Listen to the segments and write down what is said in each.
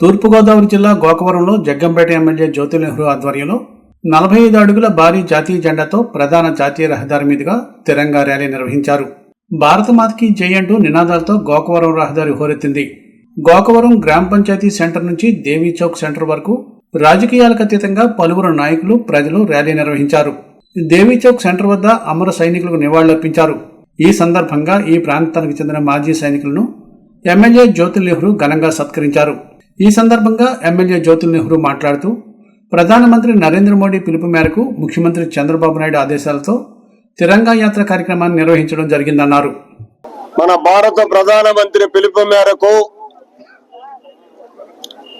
తూర్పుగోదావరి జిల్లా గోకవరంలో జగ్గంపేట ఎమ్మెల్యే జ్యోతి నెహ్రూ ఆధ్వర్యంలో నలభై ఐదు అడుగుల భారీ జాతీయ జెండాతో ప్రధాన జాతీయ రహదారి మీదుగా తిరంగా ర్యాలీ నిర్వహించారు. భారతమాతకి జై అంటూ నినాదాలతో గోకవరం రహదారి హోరెత్తింది. గోకవరం గ్రామ పంచాయతీ సెంటర్ నుంచి దేవీ చౌక్ సెంటర్ వరకు రాజకీయాలకు అతీతంగా పలువురు నాయకులు ప్రజలు ర్యాలీ నిర్వహించారు. దేవీ చౌక్ సెంటర్ వద్ద అమర సైనికులకు నివాళులర్పించారు. ఈ సందర్భంగా ఈ ప్రాంతానికి చెందిన మాజీ సైనికులను ఎమ్మెల్యే జ్యోతి నెహ్రూ ఘనంగా సత్కరించారు. ఈ సందర్భంగా ఎమ్మెల్యే జ్యోతుల్ నెహ్రూ మాట్లాడుతూ ప్రధానమంత్రి నరేంద్ర మోడీ పిలుపు మేరకు ముఖ్యమంత్రి చంద్రబాబు నాయుడు ఆదేశాలతో తిరంగా యాత్ర కార్యక్రమాన్ని నిర్వహించడం జరిగిందన్నారు. మన భారత ప్రధానమంత్రి పిలుపు మేరకు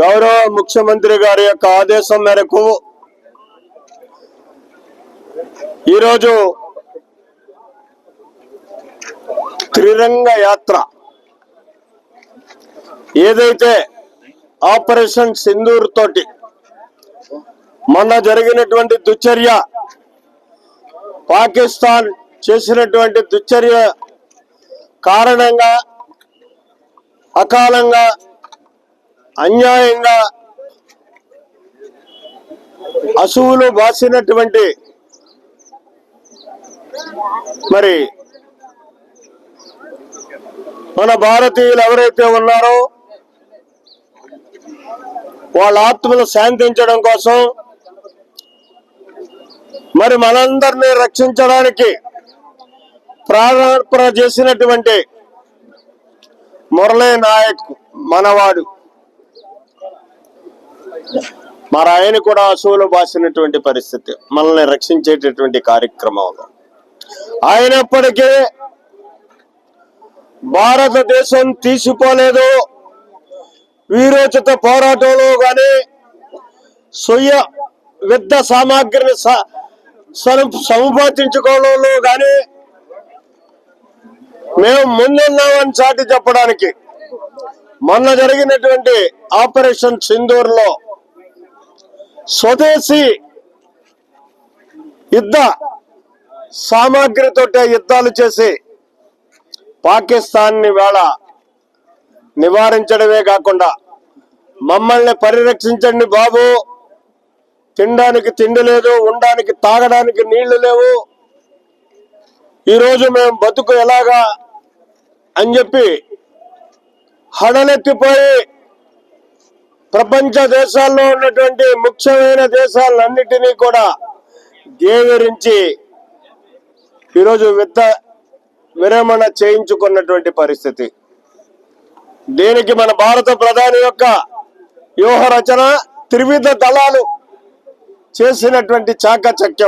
గౌరవ ముఖ్యమంత్రి గారి యొక్క ఆదేశం మేరకు ఈరోజు త్రిరంగ యాత్ర ఏదైతే ఆపరేషన్ సింధూర్ తోటి మొన్న జరిగినటువంటి దుశ్చర్య పాకిస్తాన్ చేసినటువంటి దుశ్చర్య కారణంగా అకాలంగా అన్యాయంగా అసువులు బాసినటువంటి మరి మన భారతీయులు ఎవరైతే ఉన్నారో వాళ్ళ ఆత్మను శాంతించడం కోసం మరి మనందరినీ రక్షించడానికి ప్రాణార్పణ చేసినటువంటి మురళీ నాయక్ మనవాడు. మరి ఆయన కూడా అసువులు బాసినటువంటి పరిస్థితి. మనల్ని రక్షించేటటువంటి కార్యక్రమంలో ఆయనప్పటికీ భారతదేశం తీసిపోలేదు వీరోచిత పోరాటంలో గాని స్వయ విద్య సామాగ్రిని స- సముపార్జించుకోవడంలో గాని మేము ముందున్నామని చాటి చెప్పడానికి మొన్న జరిగినటువంటి ఆపరేషన్ సింధూర్లో స్వదేశీ యుద్ధ సామాగ్రితోటే యుద్ధాలు చేసి పాకిస్తాన్ని వేళ నివారించడమే కాకుండా మమ్మల్ని పరిరక్షించండి బాబు. తినడానికి తిండి లేదు ఉండడానికి తాగడానికి నీళ్ళు లేవు. ఈరోజు మేము బతుకు ఎలాగా అని చెప్పి హడలెత్తిపోయి ప్రపంచ దేశాల్లో ఉన్నటువంటి ముఖ్యమైన దేశాలన్నిటినీ కూడా దేవరించి ఈరోజు విత్త విరమణ చేయించుకున్నటువంటి పరిస్థితి. దీనికి మన భారత ప్రధాని యొక్క వ్యూహ రచన త్రివిధ దళాలు చేసినటువంటి చాకచక్యం.